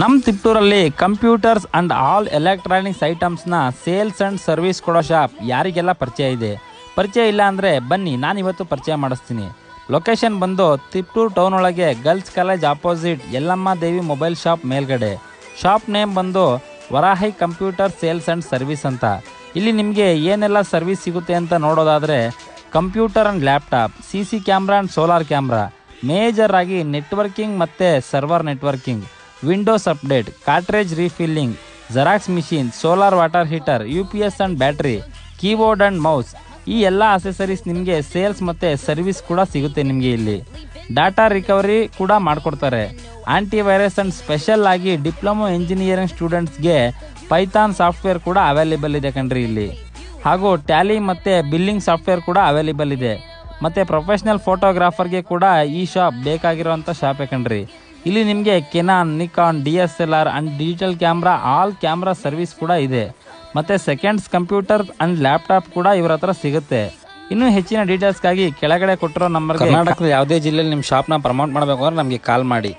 ನಮ್ಮ ತಿಪ್ಟೂರಲ್ಲಿ computers and all electronics ಐಟಮ್ಸ್ನ ಸೇಲ್ಸ್ ಅಂಡ್ ಸರ್ವಿಸ್ ಕೊಡೋ ಶಾಪ್ ಯಾರಿಗೆಲ್ಲ ಪರಿಚಯ ಇದೆ? ಪರಿಚಯ ಇಲ್ಲ ಅಂದರೆ ಬನ್ನಿ ನಾನು ಇವತ್ತು ಪರಿಚಯ ಮಾಡಿಸ್ತೀನಿ. ಲೊಕೇಶನ್ ಬಂದು ತಿಪ್ಟೂರು ಟೌನ್ ಒಳಗೆ girls college opposite Yellamma Devi mobile shop ಮೇಲ್ಗಡೆ. ಶಾಪ್ ನೇಮ್ ಬಂದು Varahi computer sales and service ಅಂತ. ಇಲ್ಲಿ ನಿಮಗೆ ಏನೆಲ್ಲ ಸರ್ವಿಸ್ ಸಿಗುತ್ತೆ ಅಂತ ನೋಡೋದಾದರೆ computer and laptop, C C camera and solar camera, major ಆಗಿ ನೆಟ್ವರ್ಕಿಂಗ್ ಮತ್ತು server networking. Windows update cartridge refilling xerox machine solar water heater U P S and battery keyboard and mouse ಈ ಎಲ್ಲ accessories ನಿಮಗೆ sales ಮತ್ತು service ಕೂಡ ಸಿಗುತ್ತೆ ನಿಮಗೆ ಇಲ್ಲಿ. ಡಾಟಾ ರಿಕವರಿ ಕೂಡ ಮಾಡಿಕೊಡ್ತಾರೆ. ಆಂಟಿ ವೈರಸ್ ಆ್ಯಂಡ್ ಸ್ಪೆಷಲ್ ಆಗಿ ಡಿಪ್ಲೊಮೊ ಇಂಜಿನಿಯರಿಂಗ್ ಸ್ಟೂಡೆಂಟ್ಸ್ಗೆ ಪೈಥಾನ್ ಸಾಫ್ಟ್ವೇರ್ ಕೂಡ ಅವೈಲೇಬಲ್ ಇದೆ ಕಣ್ರಿ ಇಲ್ಲಿ. ಹಾಗೂ ಟ್ಯಾಲಿ ಮತ್ತು ಬಿಲ್ಲಿಂಗ್ ಸಾಫ್ಟ್ವೇರ್ ಕೂಡ ಅವೈಲೇಬಲ್ ಇದೆ. ಮತ್ತು ಪ್ರೊಫೆಷ್ನಲ್ ಫೋಟೋಗ್ರಾಫರ್ಗೆ ಕೂಡ ಈ ಶಾಪ್ ಬೇಕಾಗಿರುವಂಥ ಶಾಪೇ ಕಣ್ರಿ. ಇಲ್ಲಿ ನಿಮಗೆ Canon Nikon D S L R and digital camera all camera service ಕೂಡ ಇದೆ. ಮತ್ತು ಸೆಕೆಂಡ್ಸ್ ಕಂಪ್ಯೂಟರ್ ಆ್ಯಂಡ್ ಲ್ಯಾಪ್ಟಾಪ್ ಕೂಡ ಇವ್ರ ಹತ್ರ ಸಿಗುತ್ತೆ. ಇನ್ನೂ ಹೆಚ್ಚಿನ ಡೀಟೇಲ್ಸ್ಗಾಗಿ ಕೆಳಗಡೆ ಕೊಟ್ಟಿರೋ ನಂಬರ್ ಕರ್ನಾಟಕದ ಯಾವುದೇ ಜಿಲ್ಲೆಯಲ್ಲಿ ನಿಮ್ಮ ಶಾಪ್ನ ಪ್ರಮೋಟ್ ಮಾಡಬೇಕು ಅಂದ್ರೆ ನಮಗೆ ಕಾಲ್ ಮಾಡಿ.